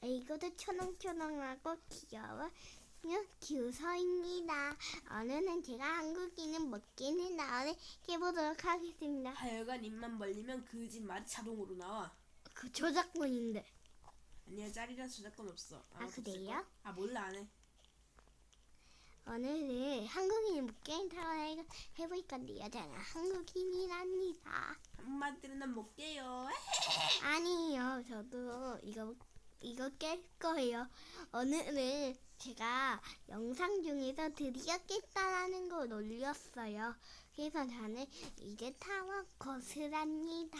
네, 이것도 초롱초롱하고 귀여워. 규서입니다. 오늘은 제가 한국인은 먹기는 나오는 해보도록 하겠습니다. 하여간 입만 벌리면 그 집 말이 자동으로 나와. 그 저작권인데. 아니야 짤이라 저작권 없어. 아, 없을 그래요? 걸? 아 몰라 안 해. 오늘은 한국인 먹기는 타고 해볼 건데요. 저는 한국인이랍니다. 한마디로 난못 깨요. 아니요, 저도 이거 이거 깰 거예요. 오늘은 제가 영상 중에서 드디어 깼다라는 걸 올렸어요. 그래서 저는 이제 타워 거스랍니다.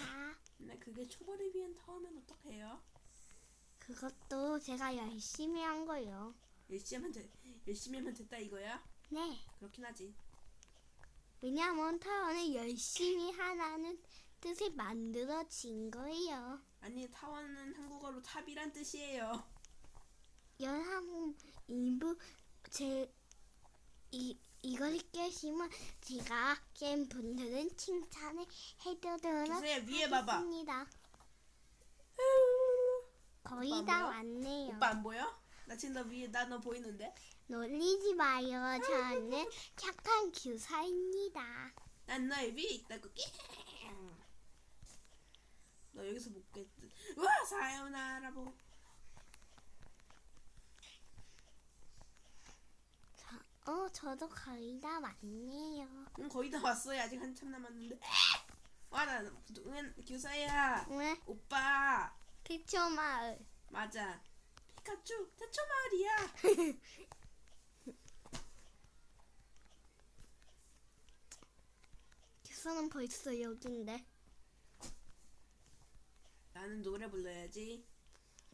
근데 그게 초벌을 위한 타워면 어떡해요? 그것도 제가 열심히 한 거예요. 열심히 하면 돼. 열심히 하면 됐다 이거야? 네, 그렇긴 하지. 왜냐면 타워는 열심히 하라는 뜻이 만들어진 거예요. 아니 타워는 한국어로 탑이란 뜻이에요. 여러분 일부 제 이, 이걸 깨시면 제가 깬 분들은 칭찬을 해드리도록 기수야 위에 봐봐. 하겠습니다. 거의 오빠 안다 보여? 왔네요. 오빠 안 보여? 나 지금 너 위에 나 너 보이는데? 놀리지 마요. 저는 착한 교사입니다. 난 너의 위에 있다고. 끼. 너 여기서 못 깼듯. 우와 사요나라 보. 어, 저도 거의 다 왔네요. 응 거의 다 왔어요. 아직 한참 남았는데. 와 나 응 교사야. 왜? 오빠 피초 마을. 맞아. 피카츄 태초 마을이야. 교사는 벌써 여긴데. 나는 노래 불러야지.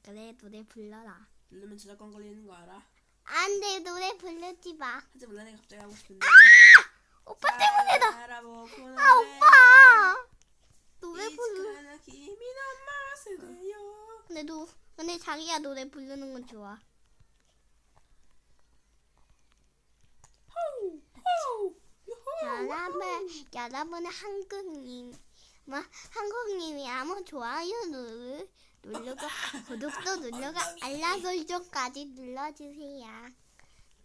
그래, 노래 불러라. 부르면 저작권 걸리는 거 알아? 안 돼, 노래 부르지 마. 하지 몰라 내가 갑자기 하고 싶은데. 오빠 때문에다. 아, 오빠! 노래 부르. 마세요. 근데 너 근데 자기가 노래 부르는 건 좋아. 여러분, 여러분은 한국님, 뭐 한국님이 아무 좋아요 누르 누르고 구독도 누르고 알람 설정까지 눌러주세요.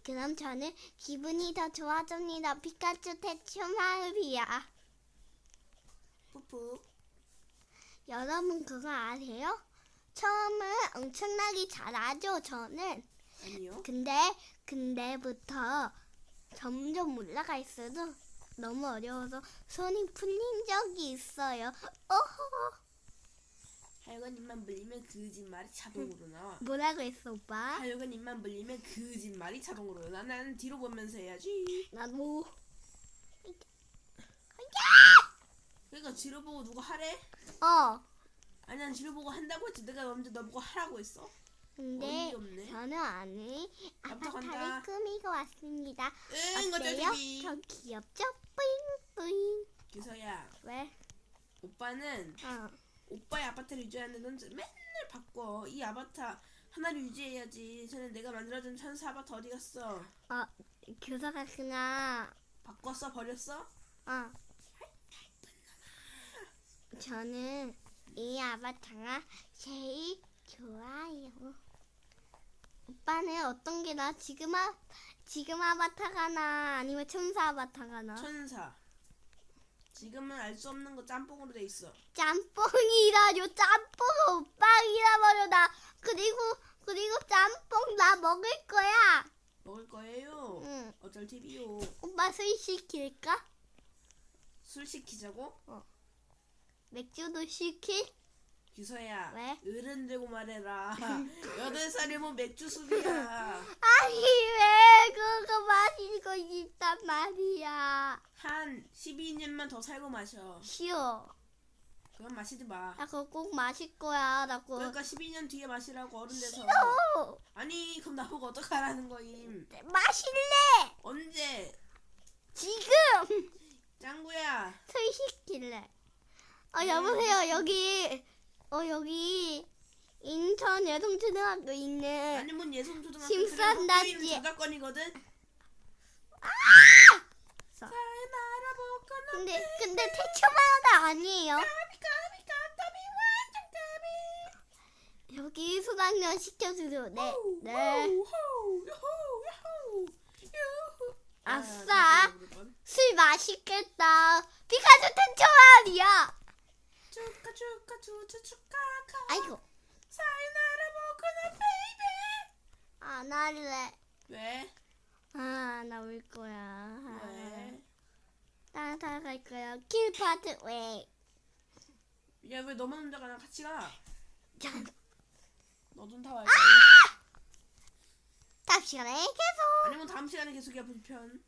그럼 저는 기분이 더 좋아집니다. 피카츄 태초 마을이야. 푸푸. 여러분 그거 아세요? 처음은 엄청나게 잘하죠. 저는. 아니요. 근데 근데부터 점점 올라가 있어도 너무 어려워서 손이 풀린 적이 있어요. 어허. 하여간 입만 벌리면 그집 말이 자동으로 나와. 뭐라고 했어 오빠? 하여간 입만 벌리면 그집 말이 자동으로 나와. 나는 뒤로 보면서 해야지. 나도 그러니까 뒤로 보고 누가 하래? 어. 아니 난 뒤로 보고 한다고 했지. 내가 먼저 너 보고 하라고 했어. 근데 없네. 저는 오늘. 아바타를 꾸미고 왔습니다. 응 어때요? 어쩌지? 저 귀엽죠? 뿌잉뿌잉. 기서야. 왜? 오빠는 어. 오빠의 아바타를 유지하는데 넌 맨날 바꿔. 이 아바타 하나를 유지해야지. 전에 내가 만들어준 천사 아바타 어디 갔어? 어. 교사가 그냥 바꿨어? 버렸어? 어. 저는 이 아바타가 제일 좋아요. 오빠는 어떤 게 나? 지금 아 지금 아바타가 나 아니면 천사 아바타가 나? 천사. 지금은 알 수 없는 거 짬뽕으로 돼 있어. 짬뽕이라뇨 짬뽕 오빵이라 버려다 그리고 그리고 짬뽕 나 먹을 거야. 먹을 거예요. 응. 어쩔 TV요. 오빠 술 시킬까? 술 시키자고? 맥주도 시킬? 규서야. 왜? 어른 되고 말해라. 여덟 살이면 맥주 술이야. 아니 왜 그거 마시고 싶단 말이야. 한 12년만 더 살고 마셔. 싫어. 그건 마시지 마. 나 그거 꼭 마실 거야. 나 그거 그러니까 12년 뒤에 마시라고 어른 돼서. 싫어. 아니 그럼 나보고 어떡하라는 거임. 마실래. 언제? 지금 짱구야. 술 시킬래. 어 여보세요 여기 어 여기 인천 여성초등학교 있는 아니 뭔 예성초등학교 심산단지. 학교이는 저작권이거든. 서. 사연하라 보거나 근데 근데 태초마다 아니에요. 여기 소방관 시켜주세요. 네, 네. 아싸. 아. 술 맛있겠다. 피카츄 텐초알이야. 축하 축하 축하 축하카 아이고, 사이나라 모코나 베이베 안 할래. 왜? 아, 나 울 거야. 왜? 따라갈 거야. 킬 파트 왜? 야 왜 너만 혼자 가나 같이 가 자, 너도 타와야 돼 다음 시간에 계속. 아니면 다음 시간에 계속이야 불편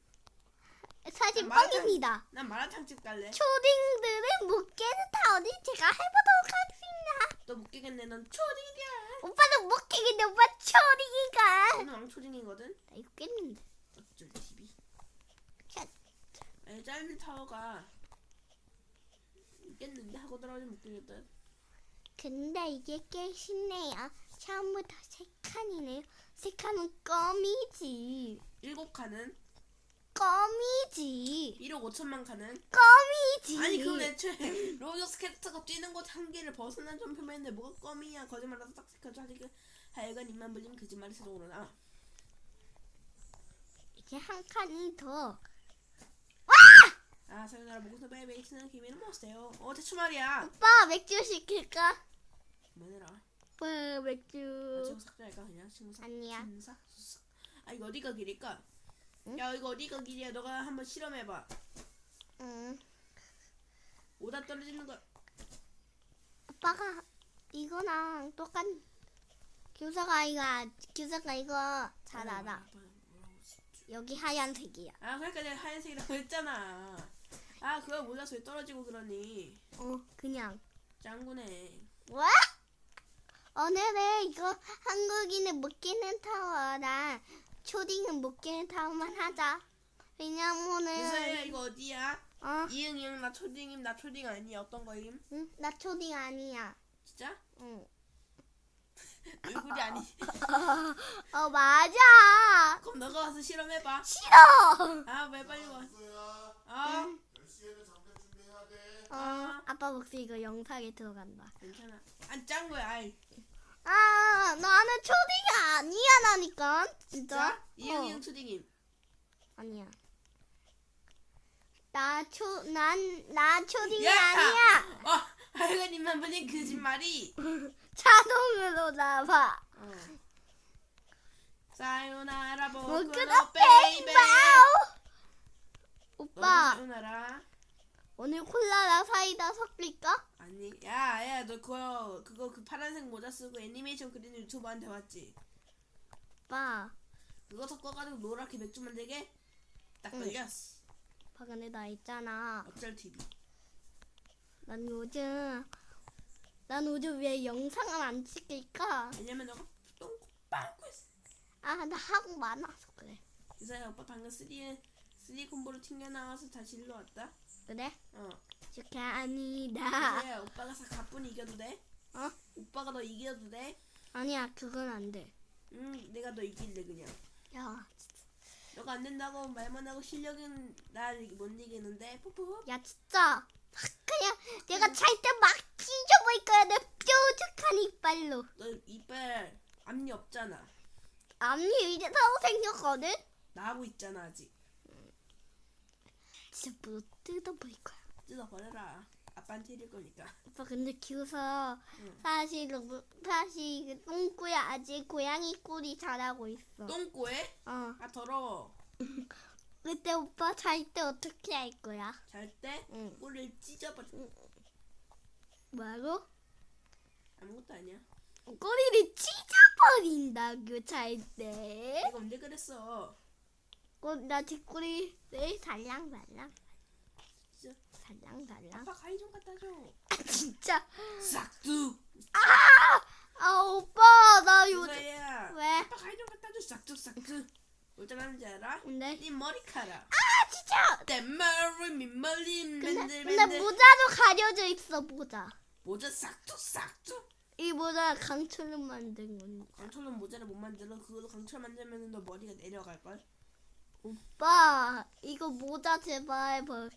사실 마라탕. 뻥입니다. 난 마라탕집 갈래 초딩들은 못 깨는 타워를 제가 해보도록 하겠습니다. 너 못 깨겠네 넌 초딩이야 오빠는 못 깨겠네. 오빠 초딩이가. 저는 왕초딩이거든 나 이거 깼는데. 어쩔 TV 자, 아니 짧은 타워가 있겠는데 하고 떨어지면 못 깨겠다 근데 이게 꽤 쉽네요. 처음부터 세 칸이네요. 세 칸은 껌이지. 일곱 칸은 껌이지. 1억 5천만 칸은 껌이지. 아니 그건 애초에 로저스 캐릭터가 뛰는 곳 한계를 벗어난 점표면인데 뭐가 껌이야 거짓말하서 딱색하죠 하지그 하여간 입만 벌리면 거짓말이 자동으로 나 이게 한 칸이 더. 아, 사요나라 모고서 베이베이스는 기미는 못세요. 어, 대충 말이야. 오빠 맥주 시킬까? 그만해라. 오빠 아, 맥주. 친구 삭제할까 그냥 친구 삭. 아니야. 친사 수삭. 아, 이거 어디가 길일까? 응? 야, 이거 어디가 길이야? 너가 한번 실험해봐. 응. 오다 떨어지는 거. 오빠가 이거랑 똑같. 교사가 이거 아- 교사가 이거 잘 알아. 뭐라고 했지? 여기 하얀색이야. 아, 그러니까 내가 하얀색이라고 했잖아. 아, 그거 몰라서 왜 떨어지고 그러니? 어 그냥. 짱구네. 뭐? 오늘은 이거 한국인은 못 깨는 타워랑 초딩은 못 깨는 타워만 하자. 유서야, 왜냐면은 이거 어디야? 어, 이응, 이응, 나 초딩임, 나 초딩 아니야. 어떤 거임? 응, 나 초딩 아니야. 진짜? 응. 얼굴이 아니. 어 맞아. 그럼 너가 와서 실험해봐. 싫어. 아, 왜 빨리 와? 수야 아, 10시에는 잠깐 준비해야 돼. 어 아빠 목소리 이거 영상에 들어간다. 괜찮아. 안 짠 거야, 아이. 아 나는 초딩 이 나니까 진짜. 자, 이응, 어. 이응 초딩임. 아니야. 나 초, 난, 나 초딩이 야! 아니야! 어, 하여간님만 보낸 거짓말이. 자동으로 나와. 어. 사요나라 뭐, 보쿠노 그다, 베이베. 오빠, 사요나라. 오늘 콜라랑 사이다 섞을까? 아니, 야, 야, 너 그거 그거 그 파란색 모자 쓰고 애니메이션 그리는 유튜버한테 왔지. 오빠, 그거 섞어가지고 노랗게 맥주 만들게 딱 응. 걸렸어. 오빠 근데 나 있잖아. 어쩔 TV. 난 요즘, 난 요즘 왜 영상을 안 찍을까? 왜냐면 너가 똥 빵꾸 했어. 아, 나 하고 많아서 그래. 이사야 오빠 방금 3 3 콤보로 튕겨 나와서 다시 일로 왔다. 그래? 어. 아니다. 이사야 오빠가 사 가뿐히 이겨도 돼? 어? 오빠가 너 이겨도 돼? 아니야, 그건 안 돼. 응, 내가 너 이길래 그냥. 야, 너가 안 된다고 말만 하고 실력은 날 못 이기는데 뽀뽀. 야 진짜 그냥 내가 잘 때 막 찢어버릴 거야 내 뾰족한 이빨로 너 이빨 앞니 없잖아. 앞니 이제 새로 생겼거든? 나하고 있잖아 아직. 진짜 뭐 뜯어버릴 거야 뜯어버려라. 아빠한테 이럴 거니까. 오빠 근데 키워서 응. 사실 너무- 사실 그 똥꾸야 아직 고양이 꼴이 잘하고 있어 똥꼬에? 어 아 더러워. 그때 오빠 잘 때 어떻게 할 거야? 잘 때응 꼴을 찢어버려. 뭐라고? 아무것도 아니야. 꼬리를 찢어버린다고 잘 때 내가 언제 그랬어? 나 뒷꼬리를 살랑살랑 살랑살랑 아빠 가위 좀 갖다 줘. 아 진짜 싹둑. 아 오빠 나 요즘. 왜? 아빠 가위 좀 갖다 줘. 싹둑 싹둑. 어쩌라는지 알아? 근데 네 머리카락. 아 진짜 내 머리 근데 맨들맨들. 근데 모자도 가려져 있어 모자 모자 싹둑 싹둑. 이 모자 강철로 만든 건데 강철로 모자를 못 만들어. 그걸로 강철 만들면 너 머리가 내려갈 걸. 오빠 이거 모자 제발 벌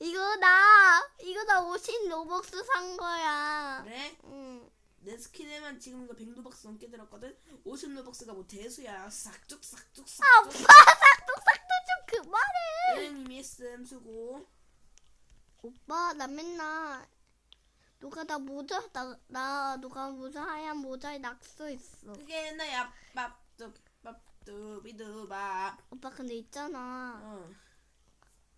이거 나 이거 나 50 로벅스 산 거야. 그래? 응. 내 스킨에만 지금 이거 100루벅스 넘게 들었거든? 50루벅스가 뭐 대수야. 싹둑 싹둑 아빠 싹둑 싹둑 싹둑 좀 그만해. 은행님이 했음 수고. 오빠 나 맨날 누가 나 모자 나, 나 누가 모자 하얀 모자에 낙서 있어. 그게 나야 밥뚝 비두밥 오빠 근데 있잖아. 어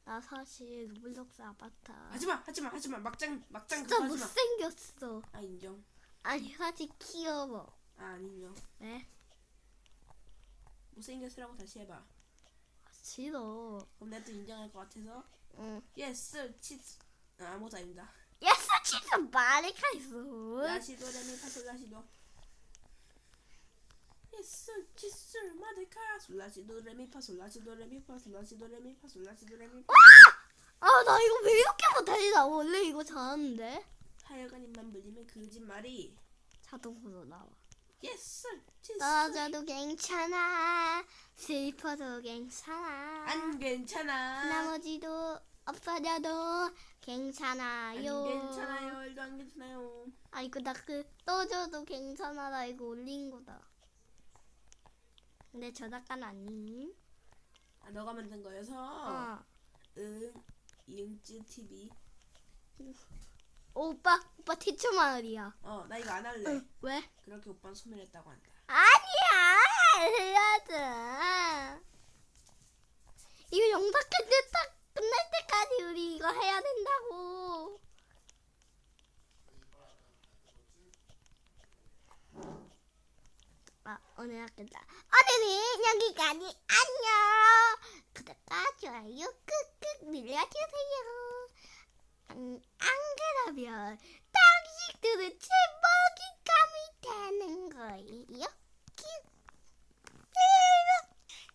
나 사실 로블록스 아바타. 하지마 하지마 하지마 막장 막장 진짜 하지마 못생겼어. 아 인정 아니 사실 귀여워. 아 아니요 왜? 못생겼으라고 다시 해봐 싫어. 그럼 내가 또 인정할 것 같아서 응. 예스 치즈 아, 아무것도 아닙니다 예스 진짜 말이 가 있어. 라시도 레미 파솔 라시도 예스 치즈 마데카 솔라시 도 레미파 솔 라시 도 레미파 솔 라시 도 레미파 솔 라시 도 레미파 아 나 이거 왜 이렇게 못하지? 나 원래 이거 잘하는데. 하여간 입만 불리면 거짓말이 자동으로 나와. 예스 치즈 떨어져도 괜찮아. 슬퍼도 괜찮아. 안 괜찮아 나머지도 없어져도 괜찮아요. 안 괜찮아요 일도 안 괜찮아요 아 이거 나 그 떠져도 괜찮아 나 이거 올린 거다. 근데 저 작가는 아니. 아 너가 만든 거여서 어. 응 이응쯔 TV 어, 오빠 오빠 티처 마을이야. 어 나 이거 안 할래 응. 왜? 그렇게 오빠는 소멸 했다고 한다 아니야 해야지. 이거 영상 끝날 딱 끝날 때까지 우리 이거 해야 된다고. 아 오늘 학교다. 오늘 오늘은 여기까지 안녕. 구독과 좋아요 꾹꾹 눌러주세요. 안, 안 그러면 당신들은 제 먹이감이 되는 거예요?